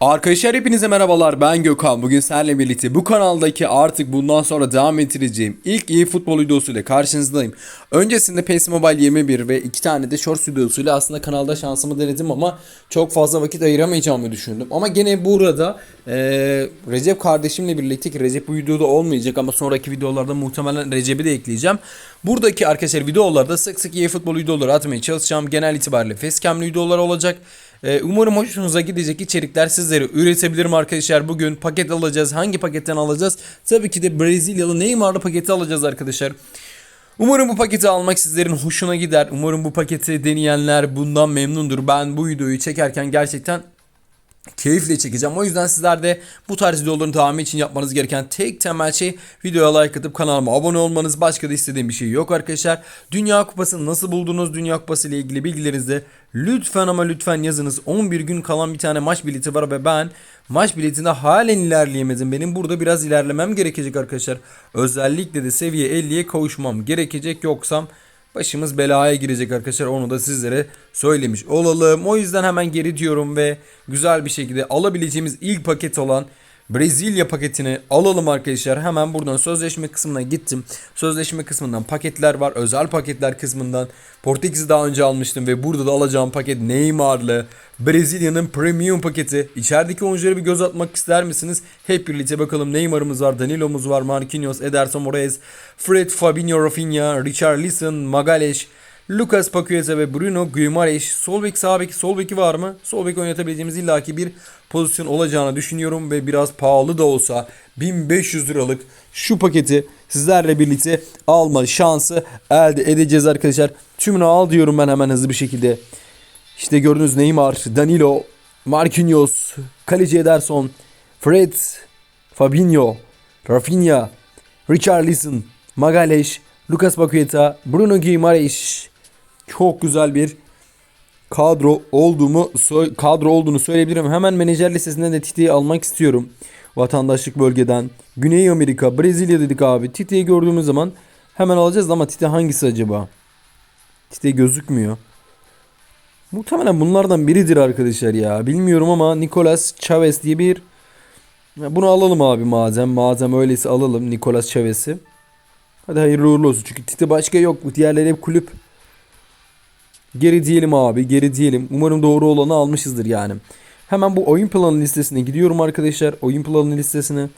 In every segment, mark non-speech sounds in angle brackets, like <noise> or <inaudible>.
Arkadaşlar hepinize merhabalar ben Gökhan bugün seninle birlikte bu kanaldaki artık bundan sonra devam ettireceğim ilk iyi futbol videosuyla karşınızdayım. Öncesinde PES Mobile 21 ve iki tane de Shorts videosuyla aslında kanalda şansımı denedim ama çok fazla vakit ayıramayacağımı düşündüm. Ama gene burada eee, Recep kardeşimle birlikte Recep bu videoda olmayacak ama sonraki videolarda muhtemelen Recep'i de ekleyeceğim. Buradaki arkadaşlar videolarda sık sık iyi futbol videoları atmaya çalışacağım. Genel itibariyle facecam'lı videolar olacak. Ee, umarım hoşunuza gidecek içerikler sizlere üretebilirim arkadaşlar. Bugün paket alacağız. Hangi paketten alacağız? Tabii ki de Brezilyalı Neymar'lı paketi alacağız arkadaşlar. Umarım bu paketi almak sizlerin hoşuna gider. Umarım bu paketi deneyenler bundan memnundur. Ben bu videoyu çekerken gerçekten keyifle çekeceğim. O yüzden sizler de bu tarz videoların devamı için yapmanız gereken tek temel şey videoya like atıp kanalıma abone olmanız. Başka da istediğim bir şey yok arkadaşlar. Dünya Kupası'nı nasıl buldunuz? Dünya Kupası ile ilgili bilgilerinizi de lütfen ama lütfen yazınız. 11 gün kalan bir tane maç bileti var ve ben maç biletinde halen ilerleyemedim. Benim burada biraz ilerlemem gerekecek arkadaşlar. Özellikle de seviye 50'ye kavuşmam gerekecek yoksam başımız belaya girecek arkadaşlar. Onu da sizlere söylemiş olalım. O yüzden hemen geri diyorum ve güzel bir şekilde alabileceğimiz ilk paket olan Brezilya paketini alalım arkadaşlar. Hemen buradan sözleşme kısmına gittim. Sözleşme kısmından paketler var. Özel paketler kısmından Portekiz'i daha önce almıştım ve burada da alacağım paket Neymar'lı Brezilya'nın premium paketi. İçerideki oyunculara bir göz atmak ister misiniz? Hep birlikte bakalım Neymar'ımız var, Danilo'muz var, Marquinhos, Ederson Moraes, Fred, Fabinho, Rafinha, Richarlison, Magaleş, Lucas Paqueta ve Bruno Guimaraes. Sol bek sağ bek sol beki var mı? Sol bek oynatabileceğimiz illaki bir pozisyon olacağını düşünüyorum ve biraz pahalı da olsa 1500 liralık şu paketi sizlerle birlikte alma şansı elde edeceğiz arkadaşlar. Tümünü al diyorum ben hemen hızlı bir şekilde. İşte gördüğünüz Neymar, Danilo, Marquinhos, Kaleci Ederson, Fred, Fabinho, Rafinha, Richarlison, Magaleş, Lucas Paqueta, Bruno Guimaraes. Çok güzel bir kadro olduğumu kadro olduğunu söyleyebilirim. Hemen menajer listesinden de Tite'yi almak istiyorum. Vatandaşlık bölgeden. Güney Amerika, Brezilya dedik abi. Tite'yi gördüğümüz zaman hemen alacağız ama Tite hangisi acaba? Tite gözükmüyor. Muhtemelen bunlardan biridir arkadaşlar ya. Bilmiyorum ama Nicolas Chavez diye bir bunu alalım abi madem. Madem öyleyse alalım Nicolas Chavez'i. Hadi hayırlı uğurlu olsun. Çünkü Tite başka yok. Diğerleri hep kulüp. Geri diyelim abi. Geri diyelim. Umarım doğru olanı almışızdır yani. Hemen bu oyun planı listesine gidiyorum arkadaşlar. Oyun planı listesine.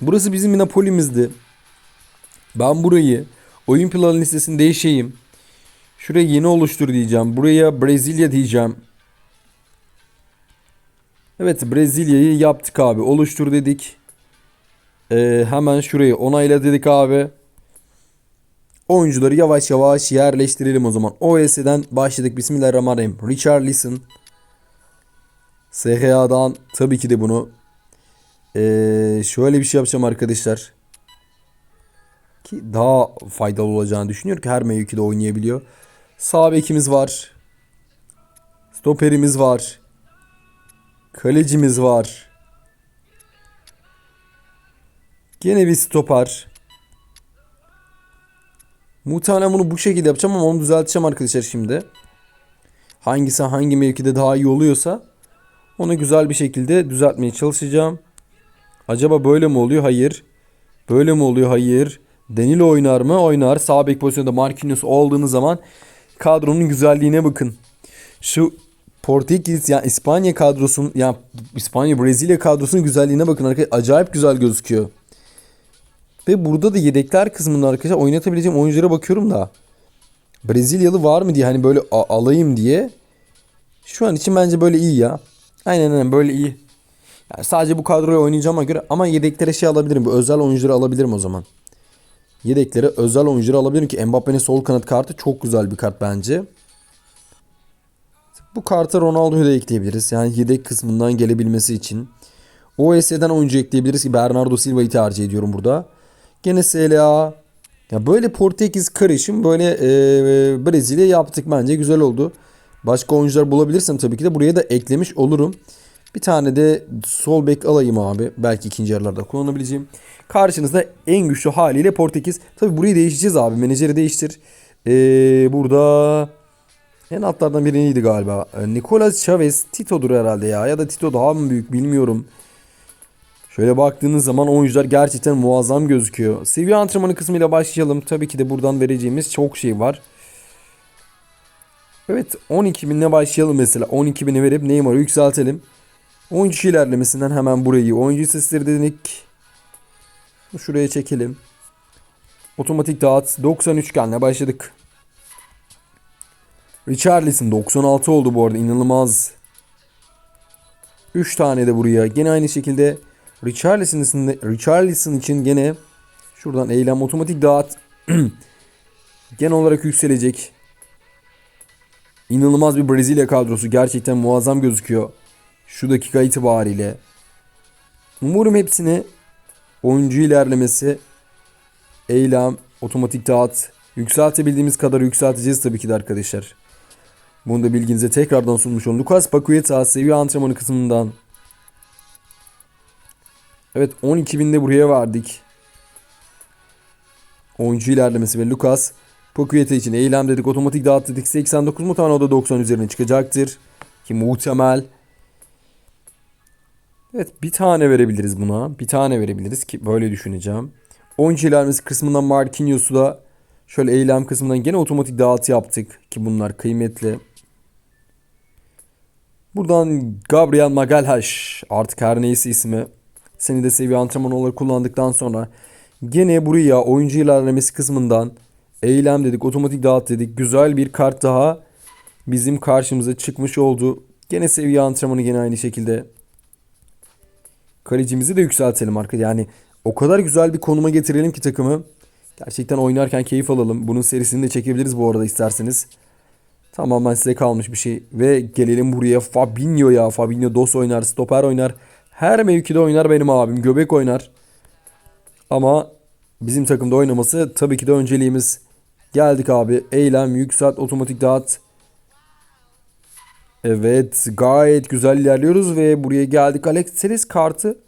Burası bizim Napoli'mizdi. Ben burayı oyun planı listesini değişeyim. Şuraya yeni oluştur diyeceğim. Buraya Brezilya diyeceğim. Evet Brezilya'yı yaptık abi. Oluştur dedik. Ee, hemen şurayı onayla dedik abi. Oyuncuları yavaş yavaş yerleştirelim o zaman. OS'den başladık. Bismillahirrahmanirrahim. Richarlison. SHA'dan tabii ki de bunu. Ee, şöyle bir şey yapacağım arkadaşlar. Ki daha faydalı olacağını düşünüyorum ki her mevkide oynayabiliyor. Sağ bekimiz var. Stoperimiz var. Kalecimiz var. Gene bir stoper. Muhtemelen bunu bu şekilde yapacağım ama onu düzelteceğim arkadaşlar şimdi. Hangisi hangi mevkide daha iyi oluyorsa onu güzel bir şekilde düzeltmeye çalışacağım. Acaba böyle mi oluyor? Hayır. Böyle mi oluyor? Hayır. Danilo oynar mı? Oynar. Sağ bek pozisyonunda Marquinhos olduğunuz zaman kadronun güzelliğine bakın. Şu Portekiz yani İspanya kadrosunun yani İspanya Brezilya kadrosunun güzelliğine bakın arkadaşlar. Acayip güzel gözüküyor. Ve burada da yedekler kısmında arkadaşlar oynatabileceğim oyunculara bakıyorum da. Brezilyalı var mı diye hani böyle alayım diye. Şu an için bence böyle iyi ya. Aynen aynen böyle iyi. Yani sadece bu kadroya oynayacağıma göre ama yedeklere şey alabilirim. Bu özel oyuncuları alabilirim o zaman. Yedeklere özel oyuncuları alabilirim ki Mbappe'nin sol kanat kartı çok güzel bir kart bence. Bu karta Ronaldo'yu da ekleyebiliriz. Yani yedek kısmından gelebilmesi için. OS'den oyuncu ekleyebiliriz ki Bernardo Silva'yı tercih ediyorum burada. Gene SLA. Ya böyle Portekiz karışım böyle e, Brezilya yaptık bence güzel oldu. Başka oyuncular bulabilirsem tabii ki de buraya da eklemiş olurum. Bir tane de sol bek alayım abi. Belki ikinci yarılarda kullanabileceğim. Karşınızda en güçlü haliyle Portekiz. Tabii burayı değişeceğiz abi. Menajeri değiştir. Ee, burada En altlardan biriydi galiba. Ee, Nicolas Chavez Tito'dur herhalde ya. Ya da Tito daha mı büyük bilmiyorum. Şöyle baktığınız zaman oyuncular gerçekten muazzam gözüküyor. Seviye antrenmanı kısmıyla başlayalım. Tabii ki de buradan vereceğimiz çok şey var. Evet 12 binle başlayalım mesela. 12 bini verip Neymar'ı yükseltelim. Oyuncu ilerlemesinden hemen burayı. Oyuncu sesleri dedik. Şuraya çekelim. Otomatik dağıt. 90 üçgenle başladık. Richarlison 96 oldu bu arada. inanılmaz. 3 tane de buraya. Gene aynı şekilde Richarlison için, Richarlison için gene şuradan eylem otomatik dağıt. <clears throat> Genel olarak yükselecek. İnanılmaz bir Brezilya kadrosu. Gerçekten muazzam gözüküyor. Şu dakika itibariyle. Umarım hepsini oyuncu ilerlemesi, eylem, otomatik dağıt, yükseltebildiğimiz kadar yükselteceğiz tabii ki de arkadaşlar. Bunu da bilginize tekrardan sunmuş oldum. Lucas Paqueta seviye antrenmanı kısmından. Evet 12 binde buraya verdik. Oyuncu ilerlemesi ve Lucas Paqueta için eylem dedik. Otomatik dağıt dedik. 89 muhtemelen o da 90 üzerine çıkacaktır. Ki muhtemel. Evet bir tane verebiliriz buna. Bir tane verebiliriz ki böyle düşüneceğim. Oyuncu ilerlemesi kısmından Marquinhos'u da şöyle eylem kısmından gene otomatik dağıt yaptık. Ki bunlar kıymetli. Buradan Gabriel Magalhaes artık her neyse ismi. Seni de seviye antrenman olarak kullandıktan sonra gene buraya oyuncu ilerlemesi kısmından eylem dedik, otomatik dağıt dedik. Güzel bir kart daha bizim karşımıza çıkmış oldu. Gene seviye antrenmanı gene aynı şekilde. Kalecimizi de yükseltelim arkadaşlar. Yani o kadar güzel bir konuma getirelim ki takımı. Gerçekten oynarken keyif alalım. Bunun serisini de çekebiliriz bu arada isterseniz. Tamamen size kalmış bir şey. Ve gelelim buraya Fabinho ya. Fabinho dos oynar, stoper oynar. Her mevkide oynar benim abim. Göbek oynar. Ama bizim takımda oynaması tabii ki de önceliğimiz. Geldik abi. Eylem, yükselt, otomatik dağıt. Evet gayet güzel ilerliyoruz ve buraya geldik. Alex Teres kartı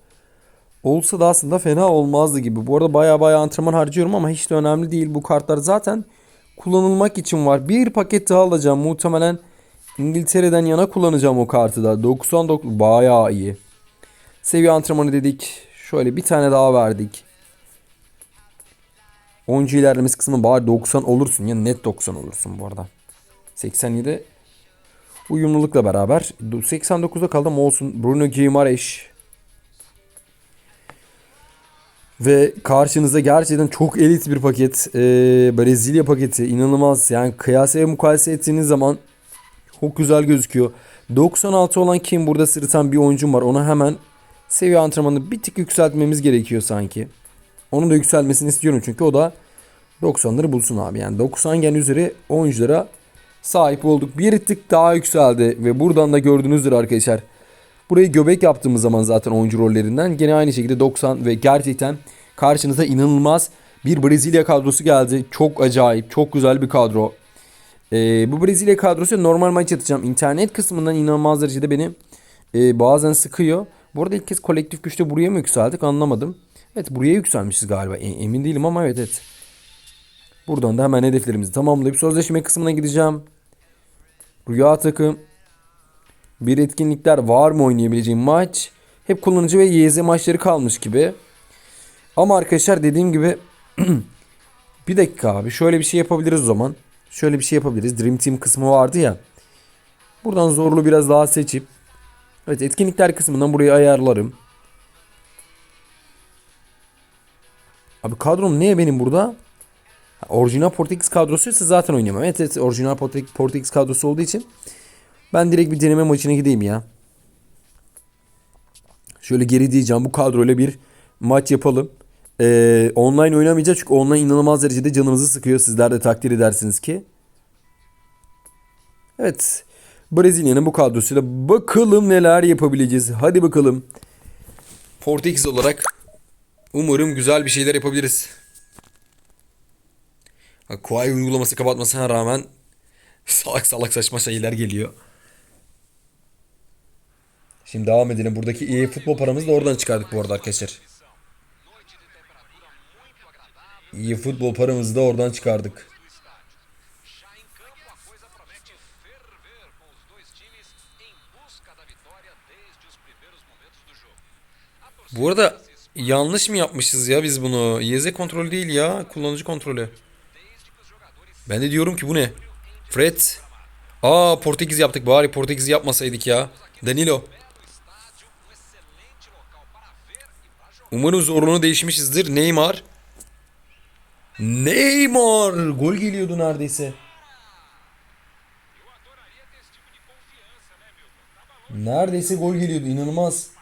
olsa da aslında fena olmazdı gibi. Bu arada baya baya antrenman harcıyorum ama hiç de önemli değil. Bu kartlar zaten kullanılmak için var. Bir paket daha alacağım. Muhtemelen İngiltere'den yana kullanacağım o kartı da. 99 bayağı iyi. Seviye antrenmanı dedik. Şöyle bir tane daha verdik. Oyuncu ilerlemesi kısmı bari 90 olursun ya net 90 olursun bu arada. 87 uyumlulukla beraber 89'da kaldım olsun. Bruno Guimaraes Ve karşınızda gerçekten çok elit bir paket. Ee, Brezilya paketi inanılmaz. Yani kıyasaya mukayese ettiğiniz zaman çok güzel gözüküyor. 96 olan kim burada sırıtan bir oyuncum var. Ona hemen seviye antrenmanını bir tık yükseltmemiz gerekiyor sanki. Onun da yükselmesini istiyorum çünkü o da 90'ları bulsun abi. Yani 90 gen üzeri oyunculara sahip olduk. Bir tık daha yükseldi ve buradan da gördüğünüzdür arkadaşlar. Burayı göbek yaptığımız zaman zaten oyuncu rollerinden gene aynı şekilde 90 ve gerçekten karşınıza inanılmaz bir Brezilya kadrosu geldi. Çok acayip, çok güzel bir kadro. Ee, bu Brezilya kadrosu normal maç atacağım. İnternet kısmından inanılmaz derecede beni e, bazen sıkıyor. Bu arada ilk kez kolektif güçte buraya mı yükseldik anlamadım. Evet buraya yükselmişiz galiba. E, emin değilim ama evet evet. Buradan da hemen hedeflerimizi tamamlayıp sözleşme kısmına gideceğim. Rüya takım. Bir etkinlikler var mı oynayabileceğim maç? Hep kullanıcı ve YZ maçları kalmış gibi. Ama arkadaşlar dediğim gibi <clears throat> bir dakika abi şöyle bir şey yapabiliriz o zaman. Şöyle bir şey yapabiliriz. Dream Team kısmı vardı ya. Buradan zorlu biraz daha seçip Evet etkinlikler kısmından burayı ayarlarım. Abi kadrom niye benim burada? Orijinal Portekiz kadrosuysa zaten oynayamam. Evet, evet orijinal Portekiz kadrosu olduğu için ben direkt bir deneme maçına gideyim ya. Şöyle geri diyeceğim bu kadroyla bir maç yapalım. Ee, online oynamayacağız çünkü online inanılmaz derecede canımızı sıkıyor. Sizler de takdir edersiniz ki. Evet. Brezilya'nın bu kadrosuyla bakalım neler yapabileceğiz. Hadi bakalım. Portekiz olarak umarım güzel bir şeyler yapabiliriz. Kuay uygulaması kapatmasına rağmen salak salak saçma şeyler geliyor. Şimdi devam edelim. Buradaki iyi futbol paramızı da oradan çıkardık bu arada arkadaşlar. İyi futbol paramızı da oradan çıkardık. Bu arada yanlış mı yapmışız ya biz bunu? YZ kontrolü değil ya. Kullanıcı kontrolü. Ben de diyorum ki bu ne? Fred. Aa Portekiz yaptık. Bari Portekiz yapmasaydık ya. Danilo. Umarım zorluğunu değişmişizdir. Neymar. Neymar. Gol geliyordu neredeyse. Neredeyse gol geliyordu. inanılmaz.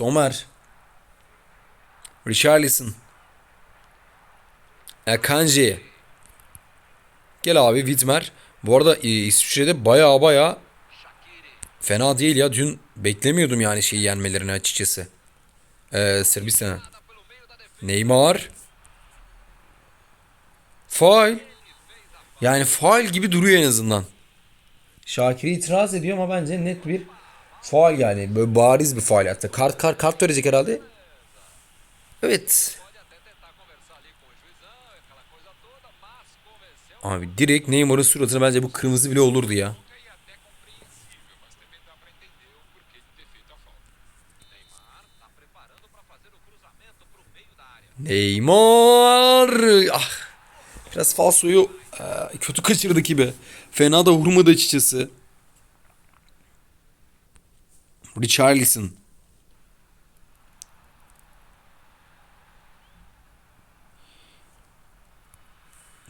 Somer. Richarlison. Akanji. Gel abi Widmer. Bu arada e, İsviçre'de baya baya fena değil ya. Dün beklemiyordum yani şeyi yenmelerini açıkçası. Ee, Sırbistan'a. Neymar. Faul. Yani faul gibi duruyor en azından. Şakir'e itiraz ediyor ama bence net bir faul yani. Böyle bariz bir faul hatta. Kart kart kart verecek herhalde. Evet. Abi direkt Neymar'ın suratına bence bu kırmızı bile olurdu ya. Neymar. Ah. Biraz falsoyu e, kötü kaçırdı gibi. Fena da vurmadı açıkçası. Richarlison.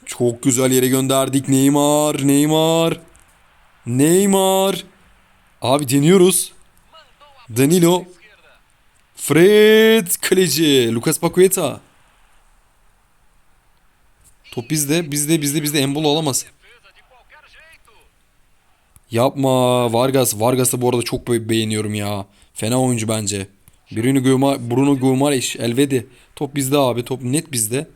Çok güzel yere gönderdik. Neymar, Neymar. Neymar. Abi deniyoruz. Danilo. Fred kaleci. Lucas Paqueta. Top bizde. Bizde bizde bizde Embolo alamaz. Yapma Vargas. Vargas'ı bu arada çok be- beğeniyorum ya. Fena oyuncu bence. Bruno Guimar Bruno Guimaraes Elvedi. Top bizde abi. Top net bizde.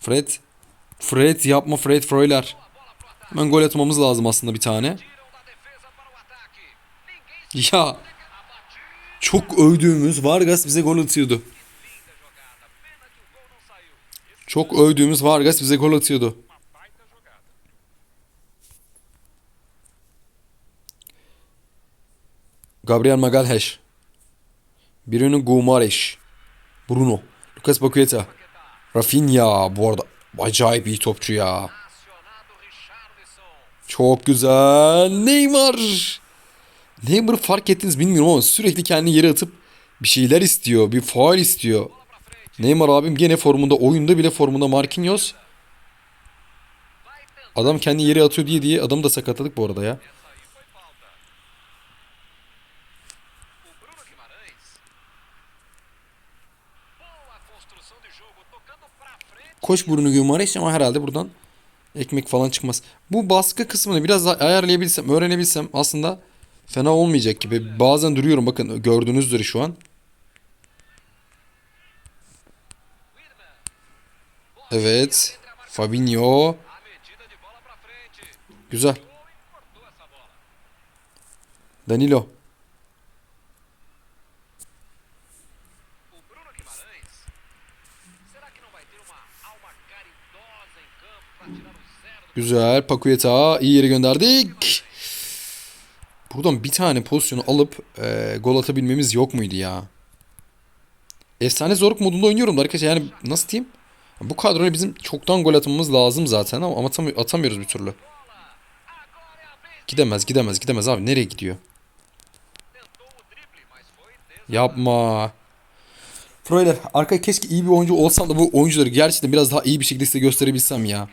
Fred. Fred yapma Fred Freuler. Hemen gol atmamız lazım aslında bir tane. Ya. Çok övdüğümüz Vargas bize gol atıyordu. Çok övdüğümüz Vargas bize gol atıyordu. Gabriel Magalhaes. Bruno Guimaraes. Bruno. Lucas Paqueta. Rafinha bu arada acayip iyi topçu ya. Çok güzel. Neymar. Neymar'ı fark ettiniz bilmiyorum ama sürekli kendi yere atıp bir şeyler istiyor. Bir faal istiyor. Neymar abim gene formunda. Oyunda bile formunda Marquinhos. Adam kendi yere atıyor diye diye adamı da sakatladık bu arada ya. Construção de jogo, tocando pra frente. Koş burnu Guimaraes ama herhalde buradan ekmek falan çıkmaz. Bu baskı kısmını biraz ayarlayabilsem, öğrenebilsem aslında fena olmayacak gibi. Bazen duruyorum bakın gördüğünüzdür şu an. Evet. Fabinho. Güzel. Danilo. Güzel. Pakueta iyi yere gönderdik. Buradan bir tane pozisyonu alıp e, gol atabilmemiz yok muydu ya? Efsane zorluk modunda oynuyorum da arkadaşlar yani nasıl diyeyim? Bu kadroya bizim çoktan gol atmamız lazım zaten ama atamı- atamıyoruz bir türlü. Gidemez gidemez gidemez abi nereye gidiyor? Yapma. Freuler arka keşke iyi bir oyuncu olsam da bu oyuncuları gerçekten biraz daha iyi bir şekilde size gösterebilsem ya.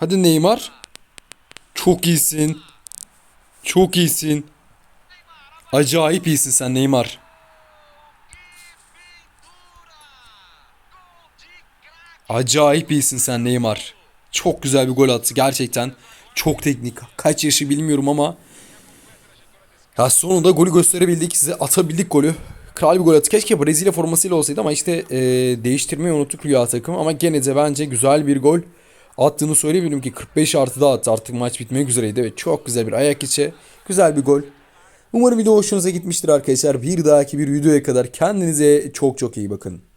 Hadi Neymar. Çok iyisin. Çok iyisin. Acayip iyisin sen Neymar. Acayip iyisin sen Neymar. Çok güzel bir gol attı gerçekten. Çok teknik. Kaç yaşı bilmiyorum ama ya sonunda golü gösterebildik size. Atabildik golü. Kral bir gol attı. Keşke Brezilya formasıyla olsaydı ama işte e, değiştirmeyi unuttuk Rüya takım. Ama gene de bence güzel bir gol attığını söyleyebilirim ki 45 artı da attı. Artık maç bitmek üzereydi. Evet çok güzel bir ayak içi. Güzel bir gol. Umarım video hoşunuza gitmiştir arkadaşlar. Bir dahaki bir videoya kadar kendinize çok çok iyi bakın.